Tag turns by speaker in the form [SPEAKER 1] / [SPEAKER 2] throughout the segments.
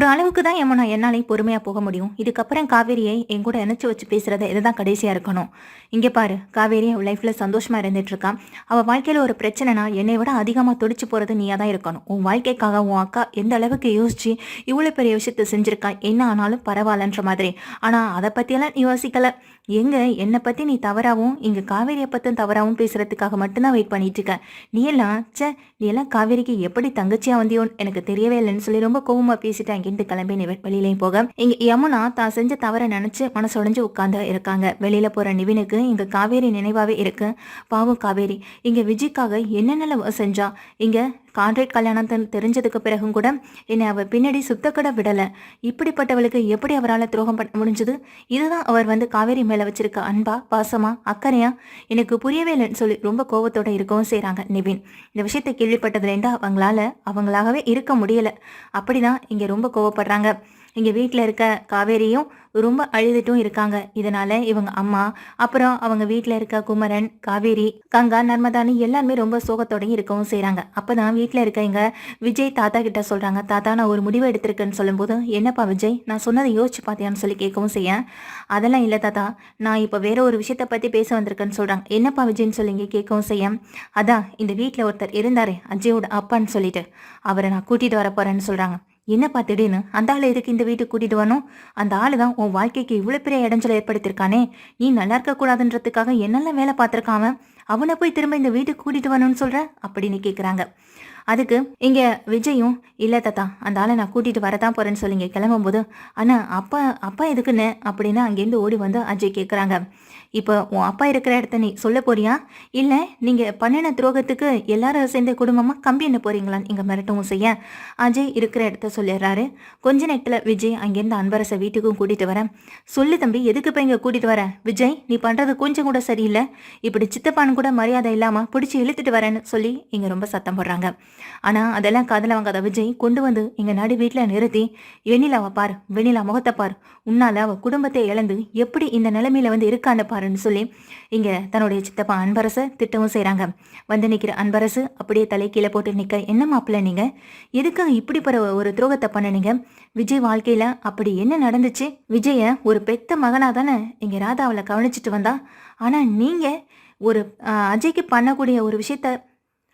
[SPEAKER 1] ஒரு அளவுக்கு தான் யமுனா என்னாலையும் பொறுமையாக போக முடியும். இதுக்கப்புறம் காவேரியை என் கூட இணைச்சி வச்சு பேசுறது இதுதான் கடைசியாக இருக்கணும். இங்கே பாரு காவேரி அவள் லைஃப்பில் சந்தோஷமாக இருந்துட்டு இருக்கா. அவள் வாழ்க்கையில் ஒரு பிரச்சனைனா என்னை விட அதிகமாக துடிச்சு போகிறது நீயாக தான் இருக்கணும். உன் வாழ்க்கைக்காக உன் அக்கா எந்த அளவுக்கு யோசிச்சு இவ்வளோ பெரிய விஷயத்தை செஞ்சுருக்கா என்ன ஆனாலும் பரவாயில்லன்ற மாதிரி. ஆனால் அதை பற்றியெல்லாம் நீ யோசிக்கல. எங்க என்னை பற்றி நீ தவறாகவும் இங்கே காவேரியை பற்றி தவறாகவும் பேசுறதுக்காக மட்டும்தான் வெயிட் பண்ணிட்டு இருக்க நீ எல்லாம் ச்சே நீ எல்லாம் காவேரிக்கு எப்படி தங்கச்சியா வந்தியோன்னு எனக்கு தெரியவே இல்லைன்னு சொல்லி ரொம்ப கோவமாக பேசிட்டு அங்கிருந்து கிளம்பி நீ வெளியிலையும் போக. இங்க யமுனா தான் செஞ்ச தவறை நினைச்சு மனசுடைஞ்சு உட்கார்ந்து இருக்காங்க. வெளியில போற நிவினுக்கு இங்க காவேரி நினைவாவே இருக்கு. பாவம் காவேரி இங்க விஜய்க்காக என்னென்ன செஞ்சா? இங்க கான்ட்ராக்ட் கல்யாணத்தை தெரிஞ்சதுக்கு பிறகும் கூட என்னை அவர் பின்னாடி சுத்தக்கடை விடலை. இப்படிப்பட்டவளுக்கு எப்படி அவரால் துரோகம் பண்ண முடிஞ்சது? இதுதான் அவர் வந்து காவேரி மேலே வச்சிருக்க அன்பா பாசமா அக்கறையா? எனக்கு புரியவே இல்லைன்னு சொல்லி ரொம்ப கோவத்தோட இருக்கவும் செய்கிறாங்க நிவின். இந்த விஷயத்தை கேள்விப்பட்டதுலேருந்து அவங்களால அவங்களாகவே இருக்க முடியலை. அப்படிதான் இங்கே ரொம்ப கோவப்படுறாங்க. இங்க வீட்டில் இருக்க காவேரியும் ரொம்ப அழுதுட்டும் இருக்காங்க. இதனால இவங்க அம்மா அப்புறம் அவங்க வீட்டில் இருக்க குமரன் காவேரி கங்கா நர்மதானி எல்லாருமே ரொம்ப சோகத்தோடையும் இருக்கவும் செய்றாங்க. அப்பதான் வீட்டில் இருக்க இங்க விஜய் தாத்தா கிட்ட சொல்றாங்க தாத்தா நான் ஒரு முடிவு எடுத்திருக்கேன்னு சொல்லும்போது என்னப்பா விஜய் நான் சொன்னதை யோசிச்சு பார்த்தியான்னு சொல்லி கேட்கவும் செய்ய. அதெல்லாம் இல்லை தாத்தா நான் இப்போ வேற ஒரு விஷயத்தை பற்றி பேச வந்திருக்கேன்னு சொல்கிறாங்க என்னப்பா விஜய்னு சொல்லி இங்கே கேட்கவும் செய்ய. அதான் இந்த வீட்டில் ஒருத்தர் இருந்தாரே அஜயோட அப்பான்னு சொல்லிட்டு அவரை நான் கூட்டிகிட்டு வர போகிறேன்னு சொல்கிறாங்க என்னப்பா திடீர்னு? அந்த ஆள் எதுக்கு இந்த வீட்டுக்கு கூட்டிட்டு வரணும்? அந்த ஆளு தான் உன் வாழ்க்கைக்கு இவ்வளோ பெரிய இடைஞ்சலை ஏற்படுத்தியிருக்கானே. நீ நல்லா இருக்க கூடாதுன்றதுக்காக என்னெல்லாம் வேலை பார்த்துருக்கான் அவனை? போய் திரும்ப இந்த வீட்டுக்கு கூட்டிட்டு வரணும்னு சொல்ற? அப்படின்னு கேட்குறாங்க அதுக்கு இங்க விஜயும் இல்ல தாத்தா அந்த ஆளை நான் கூட்டிட்டு வரதான் போறேன்னு சொல்லி இங்க கிளம்பும்போது ஆனால் அப்பா அப்பா எதுக்குன்னு? அப்படின்னு அங்கேருந்து ஓடி வந்து அஜய் கேட்குறாங்க இப்போ உன் அப்பா இருக்கிற இடத்த நீ சொல்ல போறியா? இல்லை நீங்கள் பண்ணின துரோகத்துக்கு எல்லாரும் சேர்ந்த குடும்பமாக கம்பி என்ன போறீங்களான்னு இங்கே மிரட்டவும் செய்ய. அஜய் இருக்கிற இடத்த சொல்லிடுறாரு. கொஞ்ச நேரத்தில் விஜய் அங்கேருந்து அன்பரசை வீட்டுக்கும் கூட்டிகிட்டு வரேன் சொல்லு தம்பி எதுக்கு இப்போ இங்கே கூட்டிகிட்டு வரேன் விஜய் நீ பண்ணுறது கொஞ்சம் கூட சரியில்லை. இப்படி சித்தப்பான்னு கூட மரியாதை இல்லாமல் பிடிச்சி இழுத்துட்டு வரேன்னு சொல்லி இங்கே ரொம்ப சத்தம் போடுறாங்க. ஆனால் அதெல்லாம் காதில் வாங்காத விஜய் கொண்டு வந்து இங்கே நடு வீட்டில் நிறுத்தி வெண்ணிலாவை பார் வெண்ணிலா முகத்தை பார். உன்னால் அவள் குடும்பத்தை இழந்து எப்படி இந்த நிலைமையில வந்து இருக்கான்னு பாருன்னு சொல்லி இங்கே தன்னுடைய சித்தப்பா அன்பரசை திட்டவும் செய்கிறாங்க வந்து நிற்கிற அன்பரசு அப்படியே தலை கீழே போட்டு நிற்க என்ன மாப்பிள்ள நீங்கள் எதுக்காக இப்படி ஒரு துரோகத்தை பண்ணனீங்க? விஜய் வாழ்க்கையில் அப்படி என்ன நடந்துச்சு? விஜயை ஒரு பெத்த மகனாக தானே இங்கே ராதாவில் கவனிச்சிட்டு வந்தா. ஆனால் நீங்கள் ஒரு அஜய்க்கு பண்ணக்கூடிய ஒரு விஷயத்த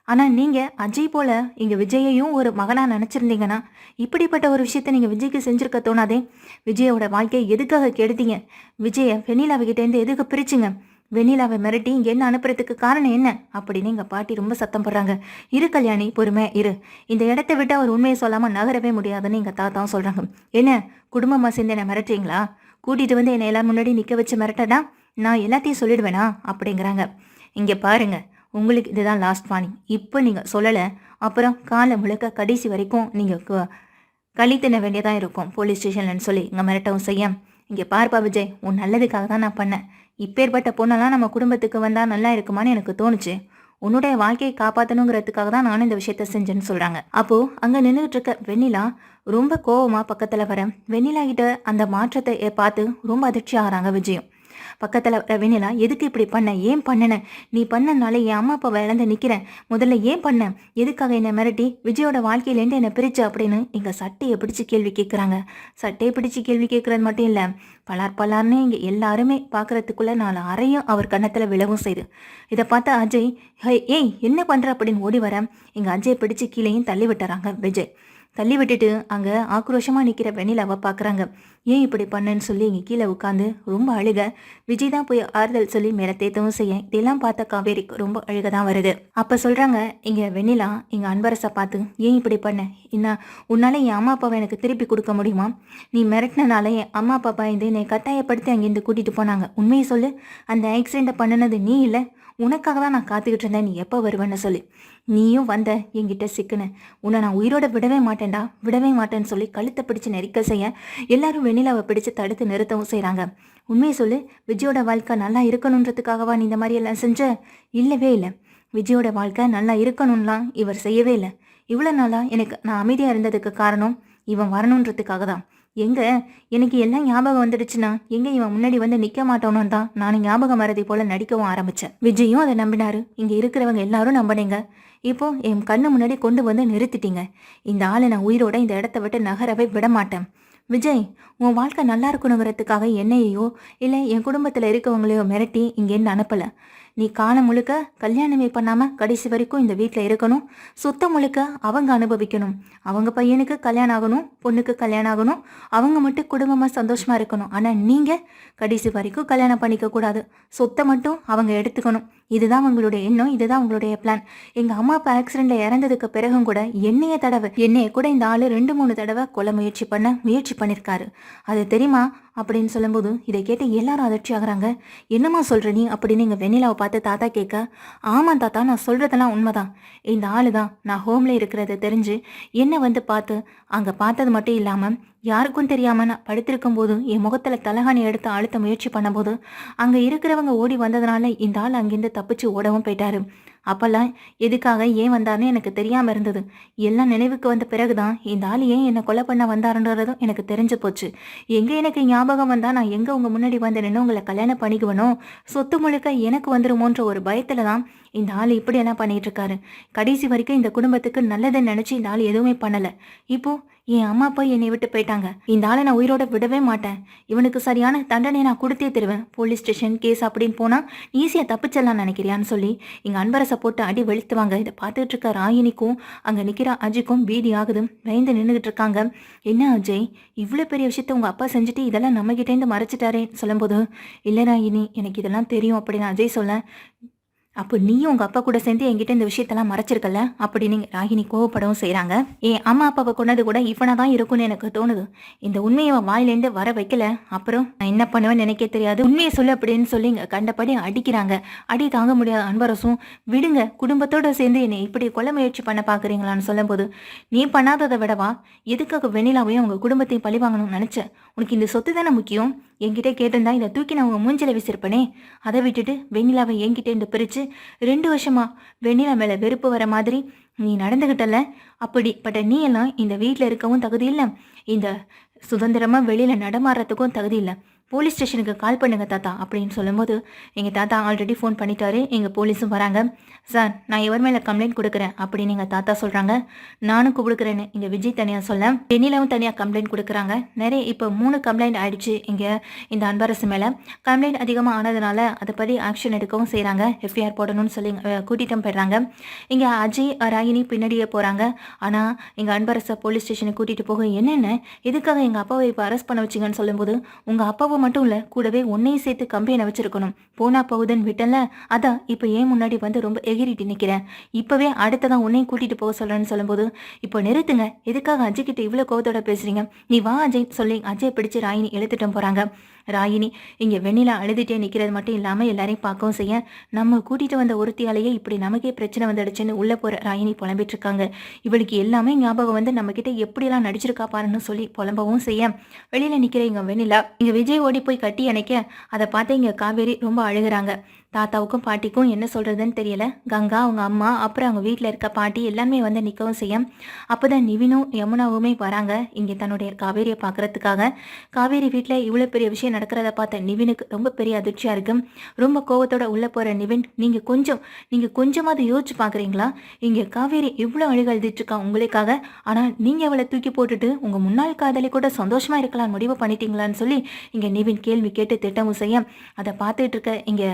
[SPEAKER 1] ஆனால் நீங்கள் அஜய் போல இங்கே விஜயையும் ஒரு மகனாக நினச்சிருந்தீங்கன்னா இப்படிப்பட்ட ஒரு விஷயத்தை நீங்கள் விஜய்க்கு செஞ்சுருக்க தோணாதே. விஜயோட வாழ்க்கையை எதுக்காக கெடுத்தீங்க? விஜயை வெண்ணிலாவுக்கிட்டேருந்து எதுக்கு பிரிச்சுங்க? வெண்ணிலாவை மிரட்டி இங்கே என்ன அனுப்புறதுக்கு காரணம் என்ன? அப்படின்னு எங்கள் பாட்டி ரொம்ப சத்தம் போடுறாங்க. இரு கல்யாணி பொறுமை இரு. இந்த இடத்த விட்டு அவர் உண்மையை சொல்லாமல் நகரவே முடியாதுன்னு எங்கள் தாத்தாவும் சொல்கிறாங்க என்ன குடும்பமாக சேர்ந்து என்னை மிரட்டுறீங்களா? கூட்டிகிட்டு வந்து என்னை எல்லாம் முன்னாடி நிற்க வச்சு மிரட்டடா? நான் எல்லாத்தையும் சொல்லிடுவேனா? அப்படிங்கிறாங்க. இங்கே பாருங்கள் உங்களுக்கு இதுதான் லாஸ்ட் வார்னிங் இப்போ நீங்கள் சொல்லலை அப்புறம் காலை முழுக்க கடைசி வரைக்கும் நீங்கள் களி தின்ன வேண்டியதாக இருக்கும். போலீஸ் ஸ்டேஷன்லன்னு சொல்லி இங்கே மிரட்டவும் செய்ய. இங்கே பார்ப்பா விஜய் உன் நல்லதுக்காக தான் நான் பண்ணேன். இப்பேற்பட்ட பொண்ணெல்லாம் நம்ம குடும்பத்துக்கு வந்தால் நல்லா இருக்குமான்னு எனக்கு தோணுச்சு. உன்னுடைய வாழ்க்கையை காப்பாற்றணுங்கிறதுக்காக தான் நானும் இந்த விஷயத்த செஞ்சேன்னு சொல்கிறாங்க அப்போது அங்கே நின்றுட்டு இருக்க வெண்ணிலா ரொம்ப கோவமாக பக்கத்தில் வர வெண்ணிலா கிட்ட அந்த மாற்றத்தை பார்த்து ரொம்ப அதிர்ச்சி ஆகிறாங்க விஜயும். பக்கத்தில் வர வெண்ணிலா எதுக்கு இப்படி பண்ண? ஏன் பண்ணன? நீ பண்ணனால என் அம்மா அப்பாவை இழந்து நிற்கிறேன் முதல்ல ஏன் பண்ண? எதுக்காக என்னை மிரட்டி? விஜயோட வாழ்க்கையிலேருந்து என்னை பிரிச்சு அப்படின்னு எங்கள் சட்டையை பிடிச்சி கேள்வி கேட்குறாங்க சட்டையை பிடிச்சு கேள்வி கேட்குறது மட்டும் இல்லை பலார் பலார்னு இங்கே எல்லாருமே பார்க்குறதுக்குள்ளே நாலு அறையும் அவர் கன்னத்தில் விழவும் செய்யுது. இதை பார்த்தா அஜய் ஏய் என்ன பண்ணுற அப்படின்னு ஓடி வர எங்கள் அஜய் பிடிச்சு கீழேயும் தள்ளி விட்டுறாங்க விஜய். தள்ளி விட்டுட்டு அங்கே ஆக்ரோஷமாக நிற்கிற வெண்ணிலாவை பார்க்குறாங்க ஏன் இப்படி பண்ணேன்னு சொல்லி இங்கே கீழே உட்காந்து ரொம்ப அழுக. விஜய் தான் போய் ஆறுதல் சொல்லி மேலே தேத்தவும் செய்ய. இதெல்லாம் பார்த்த காவேரிக்கு ரொம்ப அழுக தான் வருது. அப்போ சொல்கிறாங்க இங்கே வெண்ணிலா இங்கே அன்பரசை பார்த்து ஏன் இப்படி பண்ண? என்ன உன்னால் என் அம்மா அப்பாவை எனக்கு திருப்பி கொடுக்க முடியுமா? நீ மிரட்டினால என் அம்மா அப்பா பயந்து என்னை கட்டாயப்படுத்தி அங்கேருந்து கூட்டிகிட்டு போனாங்க. உண்மையை சொல்லு. அந்த ஆக்சிடெண்ட்டை பண்ணினது நீ இல்லை. உனக்காக தான் நான் காத்துக்கிட்டு இருந்தேன். நீ எப்போ வருவேன்னு சொல்லி. நீயும் வந்த என்கிட்ட சிக்குன. உன்னை நான் உயிரோட விடவே மாட்டேன்டா. விடவே மாட்டேன்னு சொல்லி கழுத்தை பிடிச்சு நெரிக்க செய்ய எல்லாரும் வெண்ணிலாவை பிடிச்சு தடுத்து நிறுத்தவும் செய்கிறாங்க உண்மையை சொல்லு விஜயோட வாழ்க்கை நல்லா இருக்கணுன்றதுக்காகவா நீ இந்த மாதிரி எல்லாம் செஞ்ச? இல்லவே இல்லை. விஜயோட வாழ்க்கை நல்லா இருக்கணும்லாம் இவர் செய்யவே இல்லை. இவ்வளோ நாளாக எனக்கு நான் அமைதியாக இருந்ததுக்கு காரணம் இவன் வரணுன்றதுக்காக தான். எங்க? எனக்கு எல்லாம் ஞாபகம் வந்துடுச்சுன்னா எங்க இவன் முன்னாடி வந்து நிக்க மாட்டோன்னு தான் நானும் ஞாபகம் வரதை போல நடிக்கவும் ஆரம்பிச்சேன். விஜயும் அதை நம்பினாரு. இங்க இருக்கிறவங்க எல்லாரும் நம்பினீங்க. இப்போ என் கண்ணு முன்னாடி கொண்டு வந்து நிறுத்திட்டீங்க. இந்த ஆளை நான் உயிரோட இந்த இடத்த விட்டு நகரவே விட மாட்டேன் விஜய் உன் வாழ்க்கை நல்லா இருக்கணுங்கிறதுக்காக என்னையோ இல்லை என் குடும்பத்தில் இருக்கவங்களையோ மிரட்டி இங்கேருந்து அனுப்பலை. நீ காலம் முழுக்க கல்யாணமே பண்ணாமல் கடைசி வரைக்கும் இந்த வீட்டில் இருக்கணும். சொத்தை முழுக்க அவங்க அனுபவிக்கணும். அவங்க பையனுக்கு கல்யாணம் ஆகணும் பொண்ணுக்கு கல்யாணம் ஆகணும். அவங்க மட்டும் குடும்பமாக சந்தோஷமாக இருக்கணும். ஆனால் நீங்கள் கடைசி வரைக்கும் கல்யாணம் பண்ணிக்க கூடாது. சொத்தை மட்டும் அவங்க எடுத்துக்கணும். இதுதான் உங்களுடைய எண்ணம் இதுதான் உங்களுடைய பிளான் எங்கள் அம்மா அப்பா ஆக்சிடெண்ட்டில் இறந்ததுக்கு பிறகும் கூட என்னைய தடவை என்னைய கூட இந்த ஆள் ரெண்டு மூணு தடவை கொலை முயற்சி பண்ண முயற்சி பண்ணியிருக்காரு அது தெரியுமா? அப்படின்னு சொல்லும்போது இதை கேட்டு எல்லாரும் அதிர்ச்சி ஆகுறாங்க. என்னம்மா சொல்கிற நீ? அப்படின்னு எங்கள் வெண்ணிலாவை பார்த்து தாத்தா கேட்க ஆமாம் தாத்தா நான் சொல்கிறதெல்லாம் உண்மைதான். இந்த ஆளு தான் நான் ஹோம்ல இருக்கிறத தெரிஞ்சு என்னை வந்து பார்த்து அங்கே பார்த்தது மட்டும் இல்லாமல் யாருக்கும் தெரியாமல் நான் படுத்திருக்கும் போது என் முகத்தில் தலகாணி எடுத்து அழுத்த முயற்சி பண்ணும்போது அங்கே இருக்கிறவங்க ஓடி வந்ததுனால இந்த ஆள் அங்கேருந்து தப்பிச்சு ஓடவும் போயிட்டாரு. அப்போல்லாம் எதுக்காக ஏன் வந்தாருன்னு எனக்கு தெரியாமல் இருந்தது. எல்லாம் நினைவுக்கு வந்த பிறகுதான் இந்த ஆள் ஏன் என்னை கொலை பண்ண வந்தாருன்றதும் எனக்கு தெரிஞ்சு போச்சு. எங்கே எனக்கு ஞாபகம் வந்தால் நான் எங்கே உங்கள் முன்னாடி வந்து நின்று உங்களை கல்யாணம் பண்ணிக்குவனோ? சொத்து முழுக்க எனக்கு வந்துருமோன்ற ஒரு பயத்தில் தான் இந்த ஆள் இப்படியெல்லாம் பண்ணிட்டு இருக்காரு கடைசி வரைக்கும் இந்த குடும்பத்துக்கு நல்லதை நினச்சி இந்த ஆள் எதுவுமே பண்ணலை. இப்போ என் அம்மா அப்பா என்னை விட்டு போயிட்டாங்க. இந்த ஆளை நான் உயிரோட விடவே மாட்டேன். இவனுக்கு சரியான தண்டனை நான் கொடுத்தே தருவேன். போலீஸ் ஸ்டேஷன் கேஸ் அப்படின்னு போனால் ஈஸியாக தப்பிச்சிடலாம் நினைக்கிறியான்னு சொல்லி எங்கள் அன்பரசை போட்டு அடி வெளுத்துவாங்க. இதை பார்த்துட்டு இருக்க ராயினிக்கும் அங்கே நிற்கிற அஜிக்கும் பீதி ஆகுது. பயந்து நின்றுகிட்டு இருக்காங்க என்ன அஜய்? இவ்வளோ பெரிய விஷயத்த உங்கள் அப்பா செஞ்சுட்டு இதெல்லாம் நம்மகிட்டேருந்து மறைச்சிட்டாரேன்னு சொல்லும்போது இல்லை ராயினி எனக்கு இதெல்லாம் தெரியும் அப்படின்னு அஜய் சொல்ல அப்போ நீயும் உங்க அப்பா கூட சேர்ந்து என்கிட்ட இந்த விஷயத்தெல்லாம் மறைச்சிருக்கல அப்படின்னு ராகினி கோவப்படவும் செய்கிறாங்க என் அம்மா அப்பாவை கொண்டது கூட இவனா தான் இருக்கும்னு எனக்கு தோணுது. இந்த உண்மையை அவன் வாயிலேருந்து வர வைக்கல. அப்புறம் நான் என்ன பண்ணுவேன்னு நினைக்க தெரியாது. உண்மையை சொல்லு அப்படின்னு சொல்லி கண்டபடி அடிக்கிறாங்க. அடி தாங்க முடியாத அன்பரசும் விடுங்க குடும்பத்தோட சேர்ந்து என்னை இப்படி கொலை முயற்சி பண்ண பாக்குறீங்களான்னு சொல்லும்போது நீ பண்ணாததை விடவா? எதுக்காக வெண்ணிலாவையும் உங்கள் குடும்பத்தையும் பழி வாங்கணும்னு நினைச்ச? உனக்கு இந்த சொத்து தானே முக்கியம்? என்கிட்ட கேட்டிருந்தா இதை தூக்கி நான் உங்க மூஞ்சில விசிருப்பனே அதை விட்டுட்டு வெண்ணிலாவை என்கிட்ட இருந்து பிரிச்சு ரெண்டு வருஷமா வெண்ணிலா மேல வெறுப்பு வர மாதிரி நீ நடந்துகிட்டல அப்படிப்பட்ட நீ எல்லாம் இந்த வீட்டில் இருக்கவும் தகுதி இல்லை. இந்த சுதந்திரமா வெளியில நடமாடுறதுக்கும் தகுதி இல்லை. போலீஸ் ஸ்டேஷனுக்கு கால் பண்ணுங்க தாத்தா அப்படின்னு சொல்லும்போது எங்கள் தாத்தா ஆல்ரெடி ஃபோன் பண்ணிட்டாரு. எங்கள் போலீஸும் வராங்க. சார் நான் எவர் மேலே கம்ப்ளைண்ட் கொடுக்குறேன் அப்படின்னு எங்கள் தாத்தா சொல்கிறாங்க நானும் கொடுக்குறேன்னு இங்கே விஜய் தனியாக சொல்ல டென்னிலவும் தனியாக கம்ப்ளைண்ட் கொடுக்குறாங்க. நிறைய இப்போ மூணு கம்ப்ளைண்ட் ஆயிடுச்சு இங்கே இந்த அன்பரசு மேலே. கம்ப்ளைண்ட் அதிகமாக ஆனதுனால அதை பற்றி ஆக்ஷன் எடுக்கவும் செய்கிறாங்க எஃப்ஐஆர் போடணும்னு சொல்லி அஹ், கூட்டிட்டும் போயிடுறாங்க. இங்கே அஜய் ராகினி பின்னாடியே போகிறாங்க ஆனால் எங்கள் அன்பரசை போலீஸ் ஸ்டேஷனுக்கு கூட்டிகிட்டு போக என்னென்ன? எதுக்காக எங்கள் அப்பாவை இப்போ அரெஸ்ட் பண்ண வச்சிங்கன்னு சொல்லும்போது உங்கள் அப்பாவை மட்டும் இல்லை கூடவே உன்னையும் சேர்த்து கம்பெனி வச்சிருக்கணும். போனா போகுதுன்னு விட்டல அதான் இப்போ ஏன் முன்னாடி வந்து ரொம்ப எகிரிட்டு நிற்கிறேன் இப்போவே அடுத்ததான் உன்னையும் கூட்டிகிட்டு போக சொல்கிறேன்னு சொல்லும்போது இப்போ நிறுத்துங்க. எதுக்காக அஜய் கிட்ட இவ்வளோ கோவத்தோட பேசுறீங்க? நீ வா அஜய் சொல்லி அஜய் பிடிச்சு ராயினி எழுத்துட்டும் போகிறாங்க ராயினி இங்கே வெண்ணிலா அழுதுட்டே நிற்கிறது மட்டும் இல்லாமல் எல்லாரையும் பார்க்கவும் செய்ய. நம்ம கூட்டிகிட்டு வந்த ஒருத்தியாலேயே இப்படி நமக்கே பிரச்சனை வந்துடுச்சுன்னு உள்ளே போகிற ராயினி புலம்பிட்டு இருக்காங்க இவளுக்கு எல்லாமே ஞாபகம் வந்து நம்மக்கிட்ட எப்படியெல்லாம் நடிச்சிருக்கா பாருன்னு சொல்லி புலம்பவும் செய்ய. வெளியில் நிற்கிற இங்கே வெண்ணிலா இங்கே விஜய் ஓடி போய் கட்டி அணைக்க. அதை பார்த்து இங்கே காவேரி ரொம்ப அழுகுறாங்க. தாத்தாவுக்கும் பாட்டிக்கும் என்ன சொல்கிறதுன்னு தெரியல. கங்கா அவங்க அம்மா அப்புறம் அவங்க வீட்டில் இருக்க பாட்டி எல்லாமே வந்து நிற்கவும் செய்ய அப்போ தான் நிவினும் யமுனாவுமே வராங்க. இங்கே தன்னுடைய காவேரியை பார்க்கறதுக்காக காவேரி வீட்டில் இவ்வளோ பெரிய விஷயம் நடக்கிறத பார்த்த நிவினுக்கு ரொம்ப பெரிய அதிர்ச்சியாக இருக்கும் ரொம்ப கோவத்தோட உள்ளே போகிற நிவின் நீங்கள் கொஞ்சம் நீங்கள் கொஞ்சமாவது யோசிச்சு பார்க்குறீங்களா இங்கே காவேரி இவ்வளோ அழுக எழுதிட்டுருக்கா உங்களுக்காக. ஆனால் நீங்கள் அவளை தூக்கி போட்டுட்டு உங்கள் முன்னாள் காதலி கூட சந்தோஷமாக இருக்கலாம் முடிவு பண்ணிட்டீங்களான்னு சொல்லி இங்கே நிவின் கேள்வி கேட்டு திட்டமும் செய்ய அதை பார்த்துட்டு இருக்க இங்கே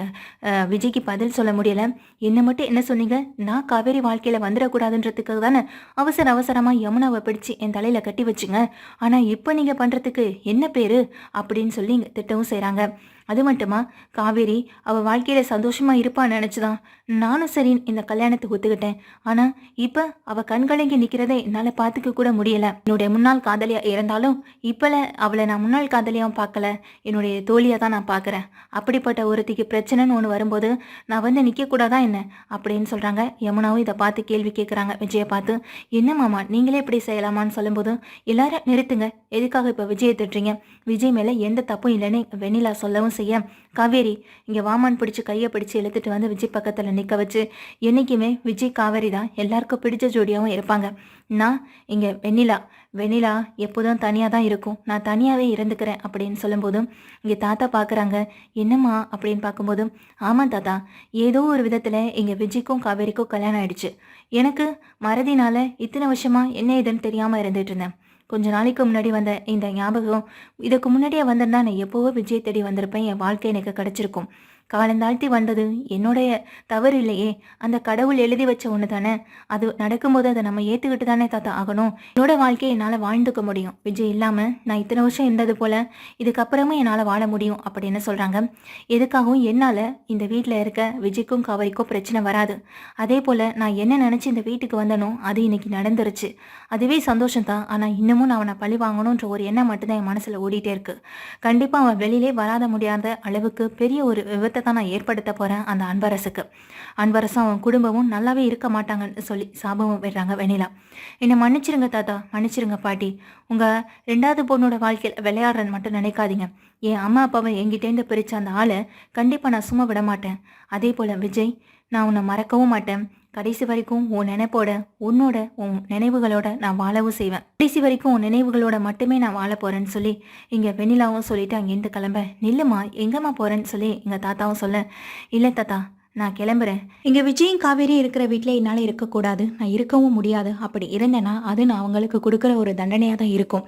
[SPEAKER 1] விஜய்க்கு பதில் சொல்ல முடியல. என்ன மட்டும் என்ன சொன்னீங்க? நான் காவேரி வாழ்க்கையில் வந்துடக்கூடாதுன்றதுக்காக தானே அவசர அவசரமாக யமுனாவை பிடிச்சு என் தலையில் கட்டி வச்சுங்க. ஆனால் இப்போ நீங்கள் பண்ணுறதுக்கு என்ன பேர்? அப்படின்னு சொல்லி திட்டவும் செய்கிறாங்க அது மட்டுமா? காவேரி அவள் வாழ்க்கையில் சந்தோஷமாக இருப்பான்னு நினச்சிதான் நானும் சரி இந்த கல்யாணத்துக்கு ஒத்துக்கிட்டேன். ஆனால் இப்போ அவள் கண்கலங்கி நிற்கிறதை என்னால் பார்த்துக்க கூட முடியல. என்னுடைய முன்னாள் காதலியாக இருந்தாலும் இப்போல அவளை நான் முன்னாள் காதலியாகவும் பார்க்கல. என்னுடைய தோழியாக தான் நான் பார்க்குறேன். அப்படிப்பட்ட ஒருத்திக்கு பிரச்சனைன்னு ஒன்று வரும்போது நான் வந்து நிற்கக்கூடாதா என்ன? அப்படின்னு சொல்கிறாங்க யமுனாவும் இதை பார்த்து கேள்வி கேட்குறாங்க விஜயை பார்த்து என்ன மாமா நீங்களே இப்படி செய்யலாமான்னு சொல்லும்போது எல்லாரும் நிறுத்துங்க. எதுக்காக இப்போ விஜயை திட்டுறீங்க? விஜய் மேலே எந்த தப்பும் இல்லைன்னு வெண்ணிலா சொல்லவும் வாழவும் செய்ய. காவேரி இங்கே வாமான் பிடிச்சி கையை பிடிச்சி இழுத்துட்டு வந்து விஜய் பக்கத்தில் நிற்க வச்சு என்றைக்குமே விஜய் காவேரி தான் எல்லாருக்கும் பிடிச்ச ஜோடியாகவும் இருப்பாங்க. நான் இங்கே வெண்ணிலா வெண்ணிலா எப்போதும் தனியாக தான் இருக்கும். நான் தனியாகவே இருந்துக்கிறேன் அப்படின்னு சொல்லும்போதும் இங்கே தாத்தா பார்க்குறாங்க என்னம்மா அப்படின்னு பார்க்கும்போதும் ஆமாம் தாத்தா ஏதோ ஒரு விதத்தில் இங்கே விஜய்க்கும் காவேரிக்கும் கல்யாணம் ஆயிடுச்சு. எனக்கு மறதினால இத்தனை வருஷமாக என்ன ஏதுன்னு தெரியாமல் இருந்துட்டு இருந்தேன். கொஞ்ச நாளைக்கு முன்னாடி வந்த இந்த ஞாபகம் இதுக்கு முன்னாடியே வந்திருந்தா நான் எப்போவோ விஜய் தேடி வந்திருப்பேன். என் வாழ்க்கை எனக்கு கிடச்சிருக்கும். காலந்தாழ்த்தி வந்தது. என்னுடைய தவறு இல்லையே. அந்த கடவுள் எழுதி வச்ச ஒன்று தானே அது நடக்கும்போது அதை நம்ம ஏற்றுக்கிட்டு தானே தாத்தா ஆகணும். என்னோட வாழ்க்கையை என்னால் வாழ்ந்துக்க முடியும். விஜய் இல்லாமல் நான் இத்தனை வருஷம் இருந்தது போல் இதுக்கப்புறமும் என்னால் வாழ முடியும் அப்படின்னு சொல்கிறாங்க எதுக்காகவும் என்னால் இந்த வீட்டில் இருக்க விஜய்க்கும் கவரிக்கும் பிரச்சனை வராது. அதே போல் நான் என்ன நினச்சி இந்த வீட்டுக்கு வந்தனோ அது இன்னைக்கு நடந்துருச்சு. அதுவே சந்தோஷம் தான். ஆனால் இன்னமும் நான் அவனை பழி வாங்கணுன்ற ஒரு எண்ணம் மட்டும்தான் என் மனசில் ஓடிட்டே இருக்கு. கண்டிப்பாக அவன் வெளியிலே வராத முடியாத அளவுக்கு பெரிய ஒரு விபத்தை தான் நான் ஏற்படுத்த போகிறேன் அந்த அன்பரசுக்கு. அன்பரசும் அவன் குடும்பமும் நல்லாவே இருக்க மாட்டாங்கன்னு சொல்லி சாபமும் விடுறாங்க வெண்ணிலா. என்னை மன்னிச்சிருங்க தாத்தா மன்னிச்சிருங்க பாட்டி. உங்கள் ரெண்டாவது பொண்ணோட வாழ்க்கையில் விளையாடுறது மட்டும் நினைக்காதீங்க. என் அம்மா அப்பாவை என்கிட்டேருந்து பிரித்த அந்த ஆளை கண்டிப்பாக நான் சும்மா விட மாட்டேன். அதே போல் விஜய் நான் உன்னை மறக்கவும் மாட்டேன். கடைசி வரைக்கும் உன் நினைப்போட உன்னோட உன் நினைவுகளோட நான் வாழவும் செய்வேன். கடைசி வரைக்கும் உன் நினைவுகளோட மட்டுமே நான் வாழ போறேன்னு சொல்லி இங்க வெண்ணிலாவும் சொல்லிட்டு அங்கேருந்து கிளம்ப. நில்லுமா எங்கம்மா போறேன்னு சொல்லி எங்க தாத்தாவும் சொல்ல இல்லை தாத்தா நான் கிளம்புறேன். இங்கே விஜயும் காவேரி இருக்கிற வீட்டில் என்னால் இருக்கக்கூடாது நான் இருக்கவும் முடியாது. அப்படி இருந்தேன்னா அது நான் அவங்களுக்கு கொடுக்குற ஒரு தண்டனையாக தான் இருக்கும்.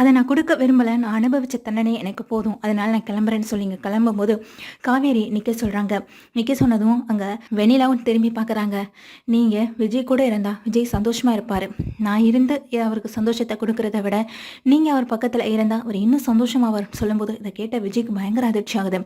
[SPEAKER 1] அதை நான் கொடுக்க விரும்பலை. நான் அனுபவித்த தண்டனை எனக்கு போதும். அதனால் நான் கிளம்புறேன்னு சொல்லி இங்கே கிளம்பும்போது காவேரி நிற்க சொல்கிறாங்க நிற்க சொன்னதும் அங்கே வெண்ணிலாவும் திரும்பி பார்க்குறாங்க நீங்கள் விஜய் கூட இருந்தால் விஜய் சந்தோஷமாக இருப்பார். நான் இருந்து அவருக்கு சந்தோஷத்தை கொடுக்குறத விட நீங்கள் அவர் பக்கத்தில் இருந்தால் அவர் இன்னும் சந்தோஷமாக அவர் சொல்லும்போது இதை கேட்ட விஜய்க்கு பயங்கர அதிர்ச்சி ஆகுது.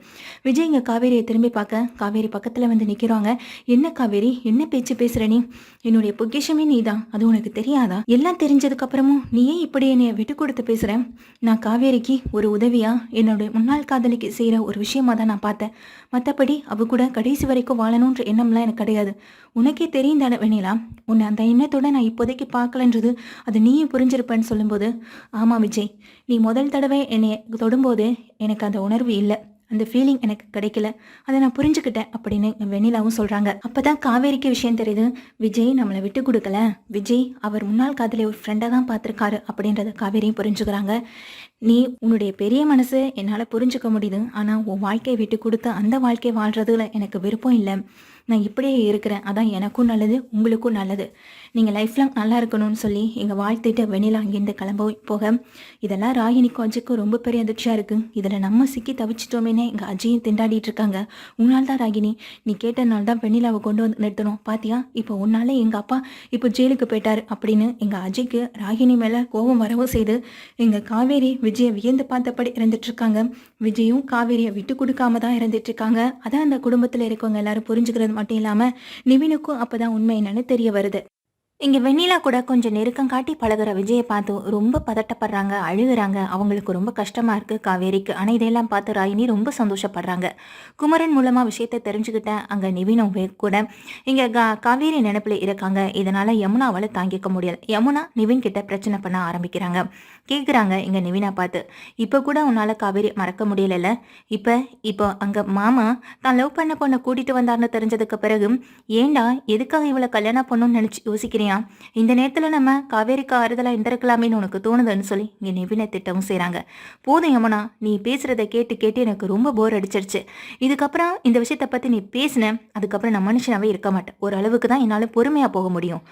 [SPEAKER 1] விஜய் இங்கே காவேரியை திரும்பி பார்க்க காவேரி பக்கத்தில் வந்து நிற்கிறாங்க என்ன காவேரி? என்ன பேச்சு பேசுகிற நீ? என்னுடைய பொக்கிஷமே நீ தான் அது உனக்கு தெரியாதா? எல்லாம் தெரிஞ்சதுக்கு அப்புறமும் நீ ஏன் இப்படி என்னை விட்டு கொடுத்து பேசுகிற நான் காவேரிக்கு ஒரு உதவியா? என்னுடைய முன்னாள் காதலிக்கு செய்கிற ஒரு விஷயமா தான் நான் பார்த்தேன். மற்றபடி அவ கூட கடைசி வரைக்கும் வாழணுன்ற எண்ணம்லாம் எனக்கு கிடையாது. உனக்கே தெரியும் தானே வெண்ணிலா உன்னை அந்த எண்ணத்தோட நான் இப்போதைக்கு பார்க்கலன்றது அது நீயும் புரிஞ்சிருப்பேன்னு சொல்லும்போது ஆமாம் விஜய் நீ முதல் தடவை என்னை தொடும்போது எனக்கு அந்த உணர்வு இல்லை. அந்த ஃபீலிங் எனக்கு கிடைக்கல. அதை நான் புரிஞ்சுக்கிட்டேன் அப்படின்னு வெண்ணிலாவும் சொல்கிறாங்க அப்போ தான் காவேரிக்கு விஷயம் தெரியுது. விஜய் நம்மளை விட்டு கொடுக்கல. விஜய் அவர் முன்னாள் காதலி ஒரு ஃப்ரெண்டாக தான் பார்த்துருக்காரு அப்படின்றத காவேரியும் புரிஞ்சுக்கிறாங்க. நீ உன்னுடைய பெரிய மனசு என்னால் புரிஞ்சுக்க முடியுது. ஆனால் உன் வாழ்க்கையை விட்டு கொடுத்து அந்த வாழ்க்கையை வாழ்கிறதுல எனக்கு விருப்பம் இல்லை. நான் இப்படியே இருக்கிறேன். அதான் எனக்கும் நல்லது உங்களுக்கும் நல்லது. நீங்கள் லைஃப் லாங் நல்லா இருக்கணும்னு சொல்லி எங்கள் வாழ்த்துட்டு வெண்ணிலா அங்கேருந்து கிளம்ப போக. இதெல்லாம் ராகினிக்கும் அஜய்க்கும் ரொம்ப பெரிய அதிர்ச்சியாக இருக்குது இதில் நம்ம சிக்கி தவிச்சிட்டோமேனே எங்கள் அஜயும் திண்டாடிட்டு இருக்காங்க. உன்னால் தான் ராகினி நீ கேட்டனால தான் வெண்ணிலாவை கொண்டு வந்து நிறுத்தணும். பாத்தியா? இப்போ உன்னாலே எங்கள் அப்பா இப்போ ஜெயிலுக்கு போயிட்டார் அப்படின்னு எங்கள் அஜய்க்கு ராகினி மேலே கோபம் வரவும் செய்து எங்கள் காவேரி விஜயை வியந்து பார்த்தபடி இருந்துட்டுருக்காங்க விஜயும் காவேரியை விட்டு கொடுக்காம தான் இருந்துட்டுருக்காங்க அதான் அந்த குடும்பத்தில் இருக்கவங்க எல்லாரும் புரிஞ்சுக்கிறது மட்டும் இல்லாமல் நிவினுக்கும் அப்போ தான் உண்மை என்னன்னு தெரிய வருது. இங்கே வெண்ணிலா கூட கொஞ்சம் நெருக்கம் காட்டி பழகிற விஜயை பார்த்து ரொம்ப பதட்டப்படுறாங்க அழுகுறாங்க. அவங்களுக்கு ரொம்ப கஷ்டமாக இருக்குது காவேரிக்கு. ஆனால் இதையெல்லாம் பார்த்து ராயினி ரொம்ப சந்தோஷப்படுறாங்க. குமரன் மூலமாக விஷயத்தை தெரிஞ்சுக்கிட்டேன். அங்கே நிவினும் கூட இங்கே கா காவேரி நினைப்பில் இருக்காங்க. இதனால் யமுனாவால் தாங்கிக்க முடியல. யமுனா நிவின் கிட்ட பிரச்சனை பண்ண ஆரம்பிக்கிறாங்க. கேட்குறாங்க இங்கே நிவினா பார்த்து இப்போ கூட உன்னால் காவேரி மறக்க முடியலல்ல? இப்போ இப்போ அங்கே மாமா தான் லவ் பண்ண பொண்ணை கூட்டிகிட்டு வந்தார்னு தெரிஞ்சதுக்கு பிறகு ஏண்டா எதுக்காக இவளை கல்யாணம் பண்ணணும்னு நினச்சி யோசிக்கிறியா? இந்த நேரத்தில் நம்ம காவேரிக்கு ஆறுதலாக இருந்திருக்கலாமேன்னு உனக்கு தோணுதுன்னு சொல்லி இங்கே நிவினை திட்டமும் செய்கிறாங்க போதும் யமுனா நீ பேசுகிறத கேட்டு கேட்டு எனக்கு ரொம்ப போர் அடிச்சிருச்சு. இதுக்கப்புறம் இந்த விஷயத்தை பற்றி நீ பேசின அதுக்கப்புறம் நான் மனுஷனாகவே இருக்க மாட்டேன். ஓரளவுக்கு தான் என்னால் பொறுமையாக போக முடியும்.